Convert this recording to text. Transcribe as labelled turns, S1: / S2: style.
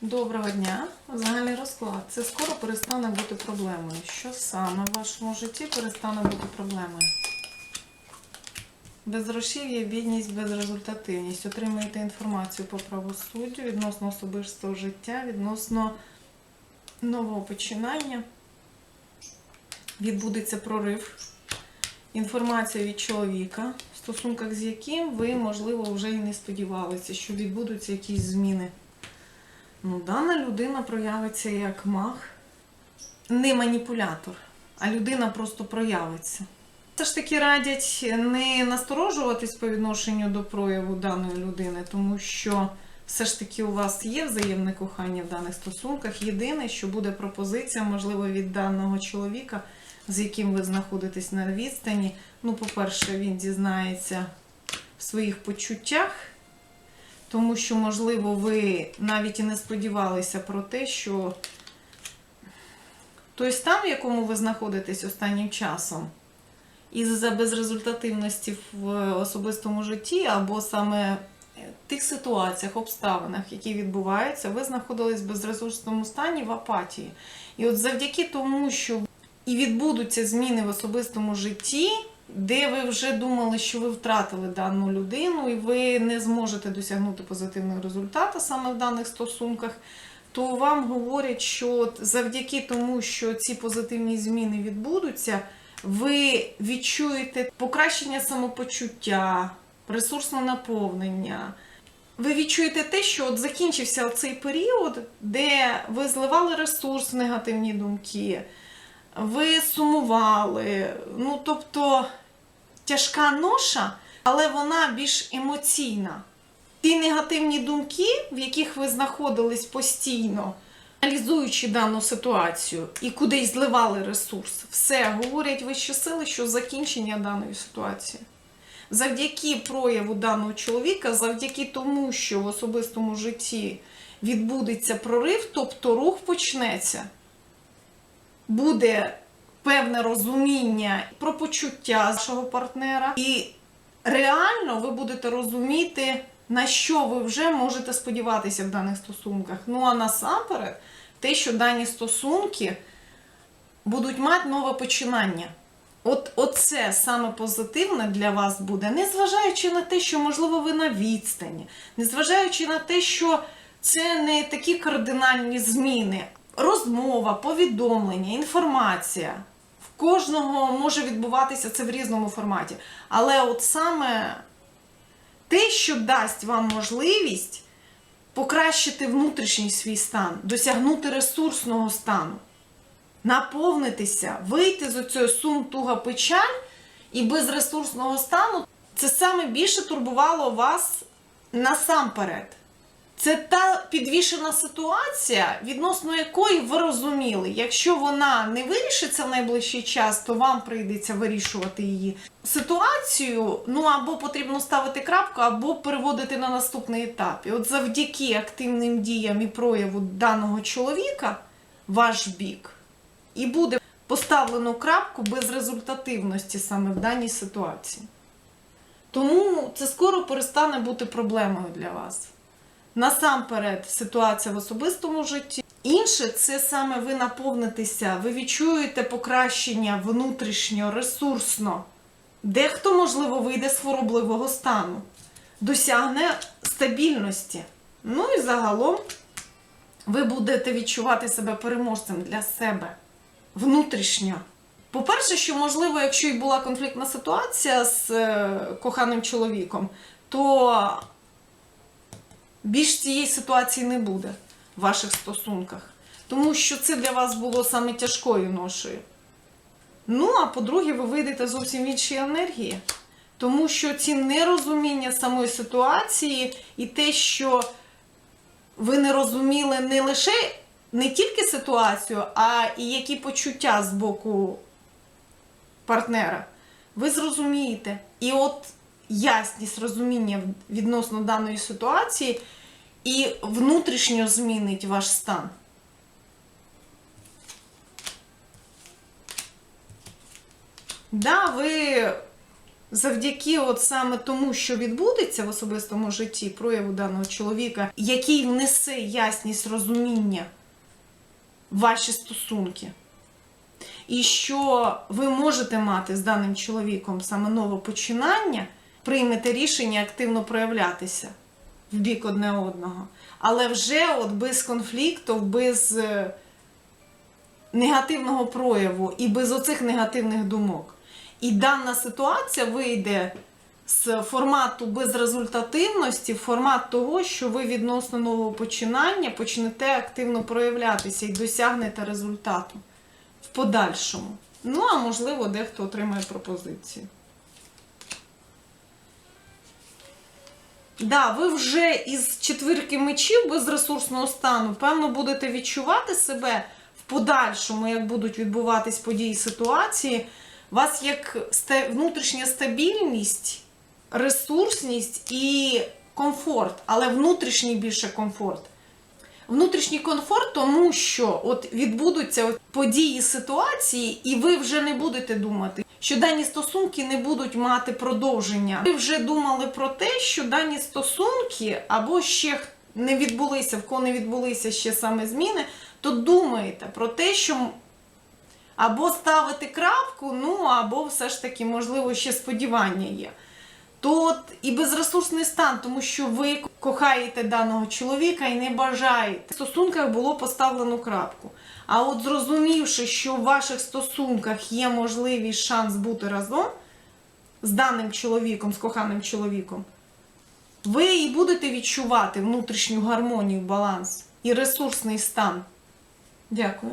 S1: Доброго дня. Загальний розклад. Це скоро перестане бути проблемою. Що саме в вашому житті перестане бути проблемою? Безгрошів'я, бідність, безрезультативність. Отримуєте інформацію по правосуддю відносно особистого життя, відносно нового починання. Відбудеться прорив. Інформація від чоловіка, в стосунках з яким ви, можливо, вже і не сподівалися, що відбудуться якісь зміни. Ну, дана людина проявиться як маг, не маніпулятор, а людина просто проявиться. Все ж таки радять не насторожуватись по відношенню до прояву даної людини, тому що все ж таки у вас є взаємне кохання в даних стосунках. Єдине, що буде пропозиція, можливо, від даного чоловіка, з яким ви знаходитесь на відстані. Ну, по-перше, він дізнається в своїх почуттях. Тому що, можливо, ви навіть і не сподівалися про те, що той стан, в якому ви знаходитесь останнім часом, із-за безрезультативності в особистому житті, або саме тих ситуаціях, обставинах, які відбуваються, ви знаходились в безресурсному стані в апатії. І от завдяки тому, що і відбудуться зміни в особистому житті, де ви вже думали, що ви втратили дану людину, і ви не зможете досягнути позитивного результату саме в даних стосунках, то вам говорять, що завдяки тому, що ці позитивні зміни відбудуться, ви відчуєте покращення самопочуття, ресурсне наповнення. Ви відчуєте те, що от закінчився цей період, де ви зливали ресурс негативні думки, ви сумували. Ну, тобто тяжка ноша, але вона більш емоційна. Ті негативні думки, в яких ви знаходились постійно, аналізуючи дану ситуацію і кудись зливали ресурс, все говорять вищі сили, що закінчення даної ситуації. Завдяки прояву даного чоловіка, завдяки тому, що в особистому житті відбудеться прорив, тобто рух почнеться, буде певне розуміння про почуття вашого партнера, і реально ви будете розуміти, на що ви вже можете сподіватися в даних стосунках. Ну а насамперед, те, що дані стосунки будуть мати нове починання. От оце саме позитивне для вас буде, незважаючи на те, що, можливо, ви на відстані, незважаючи на те, що це не такі кардинальні зміни, розмова, повідомлення, інформація. В кожного може відбуватися це в різному форматі. Але от саме те, що дасть вам можливість покращити внутрішній свій стан, досягнути ресурсного стану, наповнитися, вийти з оцього сум, туга, печаль і без ресурсного стану, це саме більше турбувало вас насамперед. Це та підвішена ситуація, відносно якої ви розуміли, якщо вона не вирішиться в найближчий час, то вам прийдеться вирішувати її ситуацію. Ну або потрібно ставити крапку, або переводити на наступний етап. І от завдяки активним діям і прояву даного чоловіка, ваш бік, і буде поставлено крапку без результативності саме в даній ситуації. Тому це скоро перестане бути проблемою для вас. Насамперед, ситуація в особистому житті. Інше це саме ви наповнитеся, ви відчуєте покращення внутрішньо, ресурсно. Дехто, можливо, вийде з хворобливого стану, досягне стабільності. Ну і загалом ви будете відчувати себе переможцем для себе внутрішньо. По-перше, що, можливо, якщо і була конфліктна ситуація з е, коханим чоловіком, то більш цієї ситуації не буде в ваших стосунках. Тому що це для вас було саме тяжкою ношею. Ну, а по-друге, ви вийдете зовсім в іншій енергії. Тому що ці нерозуміння самої ситуації і те, що ви не розуміли не лише не тільки ситуацію, а і які почуття з боку партнера, ви зрозумієте. І от ясність розуміння відносно даної ситуації і внутрішньо змінить ваш стан. Да, ви завдяки от саме тому, що відбудеться в особистому житті прояву даного чоловіка, який внесе ясність розуміння ваші стосунки. І що ви можете мати з даним чоловіком саме нове починання, приймете рішення активно проявлятися в бік одне одного. Але вже от без конфлікту, без е, негативного прояву і без оцих негативних думок. І дана ситуація вийде з формату безрезультативності в формат того, що ви відносно нового починання почнете активно проявлятися і досягнете результату в подальшому. Ну, а можливо, дехто отримає пропозицію. Да, ви вже із четвірки мечів без ресурсного стану, певно, будете відчувати себе в подальшому, як будуть відбуватись події ситуації. У вас як внутрішня стабільність, ресурсність і комфорт, але внутрішній більше комфорт. Внутрішній комфорт, тому що от відбудуться події ситуації, і ви вже не будете думати, що дані стосунки не будуть мати продовження. Ви вже думали про те, що дані стосунки або ще не відбулися, в кого не відбулися ще саме зміни, то думаєте про те, що або ставити крапку, ну або все ж таки, можливо, ще сподівання є. То і безресурсний стан, тому що ви кохаєте даного чоловіка і не бажаєте. В стосунках було поставлено крапку. А от зрозумівши, що в ваших стосунках є можливість шанс бути разом з даним чоловіком, з коханим чоловіком, ви і будете відчувати внутрішню гармонію, баланс і ресурсний стан. Дякую.